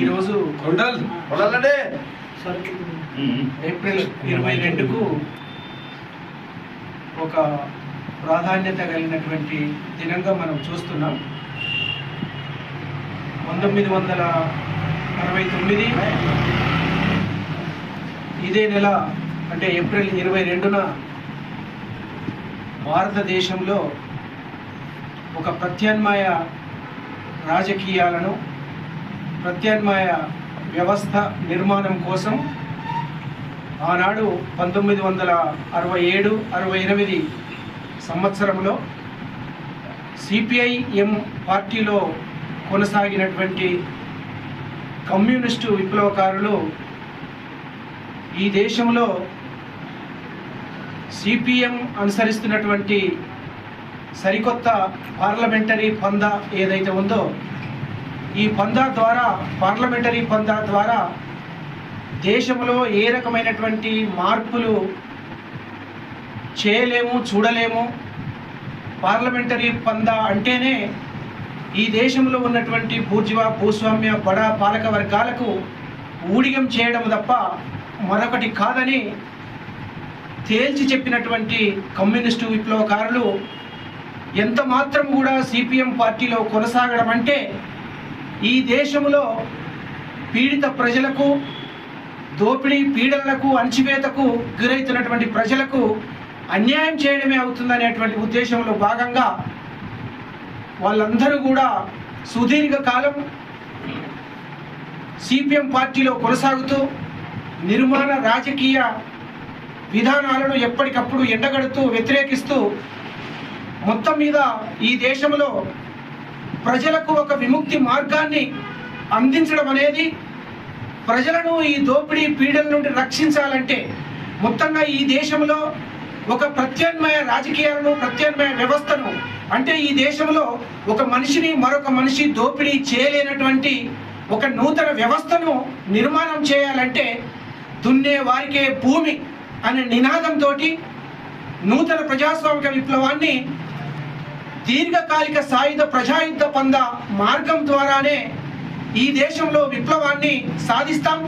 ఈరోజు కొండలు. ఏప్రిల్ ఇరవై రెండుకు ఒక ప్రాధాన్యత కలిగినటువంటి దినంగా మనం చూస్తున్నాం. పంతొమ్మిది వందల అరవై తొమ్మిది ఇదే నెల అంటే ఏప్రిల్ ఇరవై రెండున భారతదేశంలో ఒక ప్రత్యామ్నాయ రాజకీయాలను ప్రత్యామ్నాయ వ్యవస్థ నిర్మాణం కోసం ఆనాడు పంతొమ్మిది వందల అరవై ఏడు అరవై ఎనిమిది సంవత్సరంలో సిపిఐఎం పార్టీలో కొనసాగినటువంటి కమ్యూనిస్టు విప్లవకారులు ఈ దేశంలో సిపిఎం అనుసరిస్తున్నటువంటి సరికొత్త పార్లమెంటరీ పంద ఏదైతే ఉందో ఈ పందా ద్వారా పార్లమెంటరీ పందా ద్వారా దేశంలో ఏ రకమైనటువంటి మార్పులు చేయలేము చూడలేము. పార్లమెంటరీ పందా అంటేనే ఈ దేశంలో ఉన్నటువంటి బూర్జువా భూస్వామ్య బడా పాలక వర్గాలకు ఊడిగం చేయడం తప్ప మరొకటి కాదని తేల్చి చెప్పినటువంటి కమ్యూనిస్టు విప్లవకారులు ఎంత మాత్రం కూడా సిపిఎం పార్టీలో కొనసాగడం అంటే ఈ దేశంలో పీడిత ప్రజలకు దోపిడీ పీడనలకు అణచివేతకు గురవుతున్నటువంటి ప్రజలకు అన్యాయం చేయడమే అవుతుందనేటువంటి ఉద్దేశంలో భాగంగా వాళ్ళందరూ కూడా సుదీర్ఘ కాలం సిపిఎం పార్టీలో కొనసాగుతూ నిర్మాణ రాజకీయ విధానాలను ఎప్పటికప్పుడు ఎండగడుతూ వ్యతిరేకిస్తూ మొత్తం మీద ఈ దేశంలో ప్రజలకు ఒక విముక్తి మార్గాన్ని అందించడం అనేది ప్రజలను ఈ దోపిడీ పీడల నుండి రక్షించాలంటే మొత్తంగా ఈ దేశంలో ఒక ప్రత్యామ్నాయ రాజకీయాలను ప్రత్యామ్నాయ వ్యవస్థను అంటే ఈ దేశంలో ఒక మనిషిని మరొక మనిషి దోపిడీ చేయలేనటువంటి ఒక నూతన వ్యవస్థను నిర్మాణం చేయాలంటే దున్నే వారికే భూమి అనే నినాదంతో నూతన ప్రజాస్వామిక విప్లవాన్ని దీర్ఘకాలిక సాయుధ ప్రజాయుద్ధ పంద మార్గం ద్వారానే ఈ దేశంలో విప్లవాన్ని సాధిస్తాం.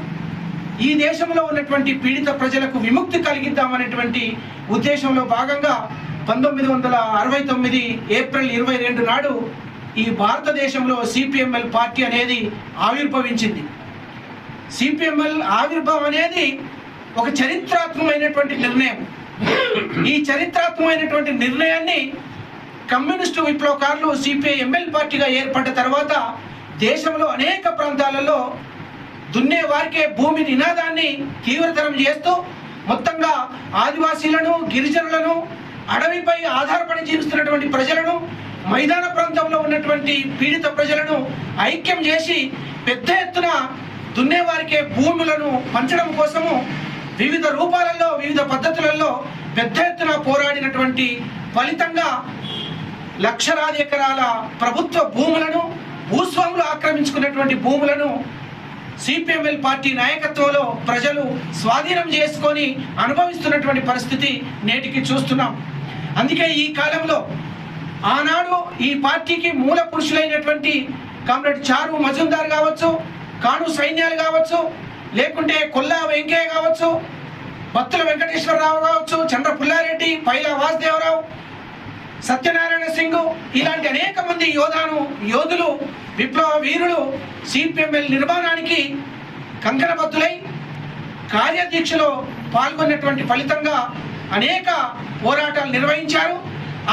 ఈ దేశంలో ఉన్నటువంటి పీడిత ప్రజలకు విముక్తి కలిగిద్దామనేటువంటి ఉద్దేశంలో భాగంగా పంతొమ్మిది వందల అరవై తొమ్మిది ఏప్రిల్ ఇరవై రెండు నాడు ఈ భారతదేశంలో సిపిఎంఎల్ పార్టీ అనేది ఆవిర్భవించింది. సిపిఎంఎల్ ఆవిర్భావం అనేది ఒక చరిత్రాత్మకమైనటువంటి నిర్ణయం. ఈ చరిత్రాత్మకమైనటువంటి నిర్ణయాన్ని కమ్యూనిస్టు విప్లవకారులు సిపిఐ ఎంఎల్ పార్టీగా ఏర్పడ్డ తర్వాత దేశంలో అనేక ప్రాంతాలలో దున్నే వారికే భూమి నినాదాన్ని తీవ్రతరం చేస్తూ మొత్తంగా ఆదివాసీలను గిరిజనులను అడవిపై ఆధారపడి జీవిస్తున్నటువంటి ప్రజలను మైదాన ప్రాంతంలో ఉన్నటువంటి పీడిత ప్రజలను ఐక్యం చేసి పెద్ద ఎత్తున దున్నేవారికే భూములను పంచడం కోసము వివిధ రూపాలలో వివిధ పద్ధతులలో పెద్ద ఎత్తున పోరాడినటువంటి ఫలితంగా లక్షలాది ఎకరాల ప్రభుత్వ భూములను భూస్వాములు ఆక్రమించుకున్నటువంటి భూములను సిపిఎంఎల్ పార్టీ నాయకత్వంలో ప్రజలు స్వాధీనం చేసుకొని అనుభవిస్తున్నటువంటి పరిస్థితి నేటికి చూస్తున్నాం. అందుకే ఈ కాలంలో ఆనాడు ఈ పార్టీకి మూల పురుషులైనటువంటి కామ్రేడ్ చారు మజుందార్ కావచ్చు కాను సైన్యాలు కావచ్చు లేకుంటే కొల్లా వెంకయ్య కావచ్చు భక్తుల వెంకటేశ్వరరావు కావచ్చు చంద్ర పుల్లారెడ్డి పైలా వాసుదేవరావు సత్యనారాయణ సింగ్ ఇలాంటి అనేక మంది యోధాను యోధులు విప్లవ వీరులు సిపిఎంఎల్ నిర్మాణానికి కంకణబద్ధులై కార్యదీక్షలో పాల్గొన్నటువంటి ఫలితంగా అనేక పోరాటాలు నిర్వహించారు.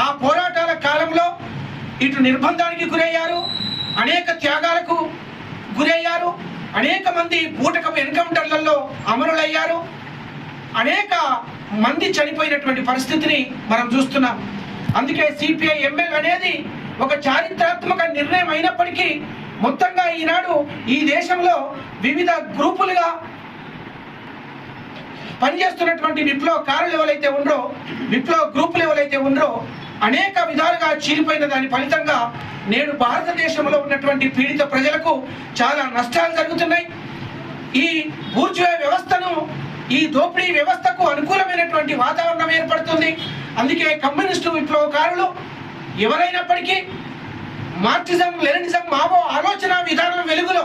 ఆ పోరాటాల కాలంలో ఇటు నిర్బంధానికి గురయ్యారు అనేక త్యాగాలకు గురయ్యారు అనేక మంది బూటకపు ఎన్కౌంటర్లలో అమరులయ్యారు. అనేక మంది చనిపోయినటువంటి పరిస్థితిని మనం చూస్తున్నాం. అందుకే సిపిఐ ఎంఎల్ అనేది ఒక చారిత్రాత్మక నిర్ణయం అయినప్పటికీ మొత్తంగా ఈనాడు ఈ దేశంలో వివిధ గ్రూపులుగా పనిచేస్తున్నటువంటి విప్లవకారులు ఎవరైతే ఉండరో విప్లవ గ్రూపులు ఎవరైతే ఉండరో అనేక విధాలుగా చీలిపోయిన దాని ఫలితంగా నేడు భారతదేశంలో ఉన్నటువంటి పీడిత ప్రజలకు చాలా నష్టాలు జరుగుతున్నాయి. ఈ బూర్జువా వ్యవస్థను ఈ దోపిడీ వ్యవస్థకు అనుకూలమైనటువంటి వాతావరణం ఏర్పడుతుంది. అందుకే కమ్యూనిస్టు విప్లవకారులు ఎవరైనప్పటికీ మార్క్సిజం లెనినిజం మావో ఆలోచన విధానం వెలుగులో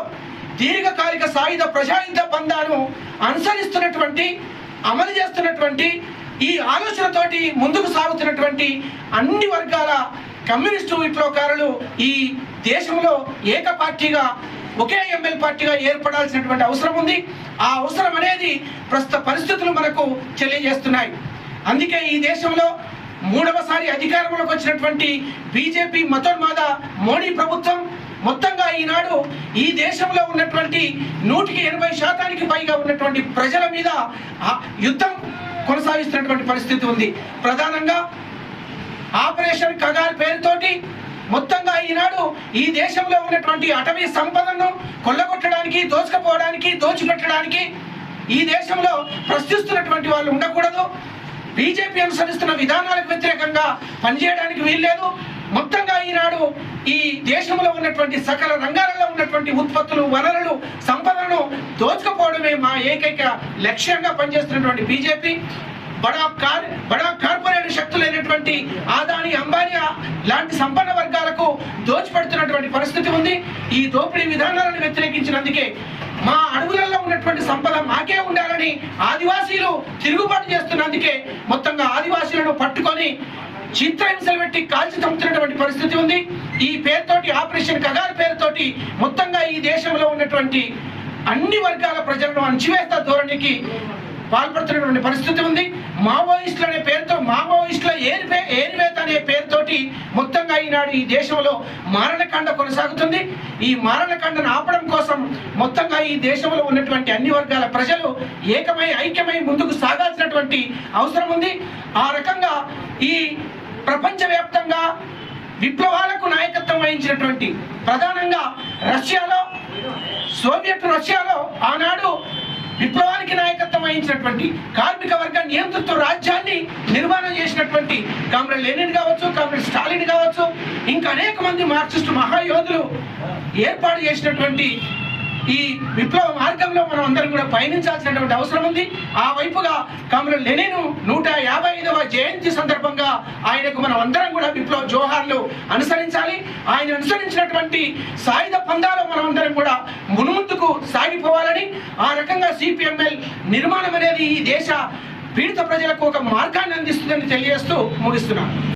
దీర్ఘకాలిక సాయుధ ప్రజాయుద్ధ బంధాను అనుసరిస్తున్నటువంటి అమలు చేస్తున్నటువంటి ఈ ఆలోచనతోటి ముందుకు సాగుతున్నటువంటి అన్ని వర్గాల కమ్యూనిస్టు విప్లవకారులు ఈ దేశంలో ఏక పార్టీగా ఒకే ఎంఎల్ పార్టీగా ఏర్పడాల్సినటువంటి అవసరం ఉంది. ఆ అవసరం అనేది ప్రస్తుత పరిస్థితులు మనకు తెలియజేస్తున్నాయి. అందుకే ఈ దేశంలో మూడవసారి అధికారంలోకి వచ్చినటువంటి బీజేపీ మతోన్మాద మోడీ ప్రభుత్వం మొత్తంగా ఈనాడు ఈ దేశంలో ఉన్నటువంటి నూటికి ఎనభై శాతానికి పైగా ఉన్నటువంటి ప్రజల మీద ఆ యుద్ధం కొనసాగిస్తున్నటువంటి పరిస్థితి ఉంది. ప్రధానంగా ఆపరేషన్ కగార్ పేరుతోటి మొత్తంగా ఈనాడు ఈ దేశంలో ఉన్నటువంటి అటవీ సంపదను కొల్లగొట్టడానికి దోచుకుపోవడానికి దోచిపెట్టడానికి ఈ దేశంలో ప్రశ్నిస్తున్నటువంటి వాళ్ళు ఉండకూడదు. బీజేపీ అనుసరిస్తున్న విధానాలకు వ్యతిరేకంగా పనిచేయడానికి వీల్లేదు. మొత్తంగా ఈనాడు ఈ దేశంలో ఉన్నటువంటి సకల రంగాలలో ఉన్నటువంటి ఉత్పత్తులు వనరులు సంపదను దోచుకపోవడమే మా ఏకైక లక్ష్యంగా పనిచేస్తున్నటువంటి బీజేపీ. బడా కార్ బడా కార్పొరేట్ శక్తులైనటువంటి ఆదాని అంబానీ లాంటి సంపన్న వర్గాలకు దోచిపెడుతున్నటువంటి పరిస్థితి ఉంది. ఈ దోపిడీ విధానాలను వ్యతిరేకించినందుకే మా అడవులలో ఉన్నటువంటి సంపద మాకే ఉండాలని ఆదివాసీలు తిరుగుబాటు చేస్తున్నందుకే మొత్తంగా ఆదివాసీలను పట్టుకొని చిత్రహింసలు పెట్టి కాల్చి చంపుతున్నటువంటి పరిస్థితి ఉంది. ఈ పేరుతోటి ఆపరేషన్ కగారు పేరుతోటి మొత్తంగా ఈ దేశంలో ఉన్నటువంటి అన్ని వర్గాల ప్రజలను అణచివేస్తా ధోరణికి పాల్పడుతున్నటువంటి పరిస్థితి ఉంది. మావోయిస్టులు అనే పేరుతో మావోయిస్టుల ఏరిపే ఏరివేత అనే పేరుతోటి మొత్తంగా ఈనాడు ఈ దేశంలో మారణకాండ కొనసాగుతుంది. ఈ మారణకాండను ఆపడం కోసం మొత్తంగా ఈ దేశంలో ఉన్నటువంటి అన్ని వర్గాల ప్రజలు ఏకమై ఐక్యమై ముందుకు సాగాల్సినటువంటి అవసరం ఉంది. ఆ రకంగా ఈ ప్రపంచవ్యాప్తంగా విప్లవాలకు నాయకత్వం వహించినటువంటి ప్రధానంగా రష్యాలో సోవియట్ రష్యాలో ఆనాడు విప్లవానికి నాయకత్వం వహించినటువంటి కార్మిక వర్గ నియంతృత్వ రాజ్యాన్ని నిర్మాణం చేసినటువంటి కామ్రేడ్ లెనిన్ కావచ్చు కామ్రేడ్ స్టాలిన్ కావచ్చు ఇంకా అనేక మంది మార్క్సిస్టు మహాయోధులు ఏర్పాటు చేసినటువంటి ఈ విప్లవ మార్గంలో మనం అందరం కూడా పయనించాల్సినటువంటి అవసరం ఉంది. ఆ వైపుగా కామ్రేడ్ లెనిన్ నూట యాభై ఐదవ జయంతి సందర్భంగా ఆయనకు మనం అందరం కూడా విప్లవ జోహార్లు అనుసరించాలి. ఆయన అనుసరించినటువంటి సాయుధ పందాలో మనమందరం కూడా మునుముందుకు సాగిపోవాలని ఆ రకంగా సిపిఎంఎల్ నిర్మాణం అనేది ఈ దేశ పీడిత ప్రజలకు ఒక మార్గాన్ని అందిస్తుందని తెలియజేస్తూ ముగిస్తున్నాను.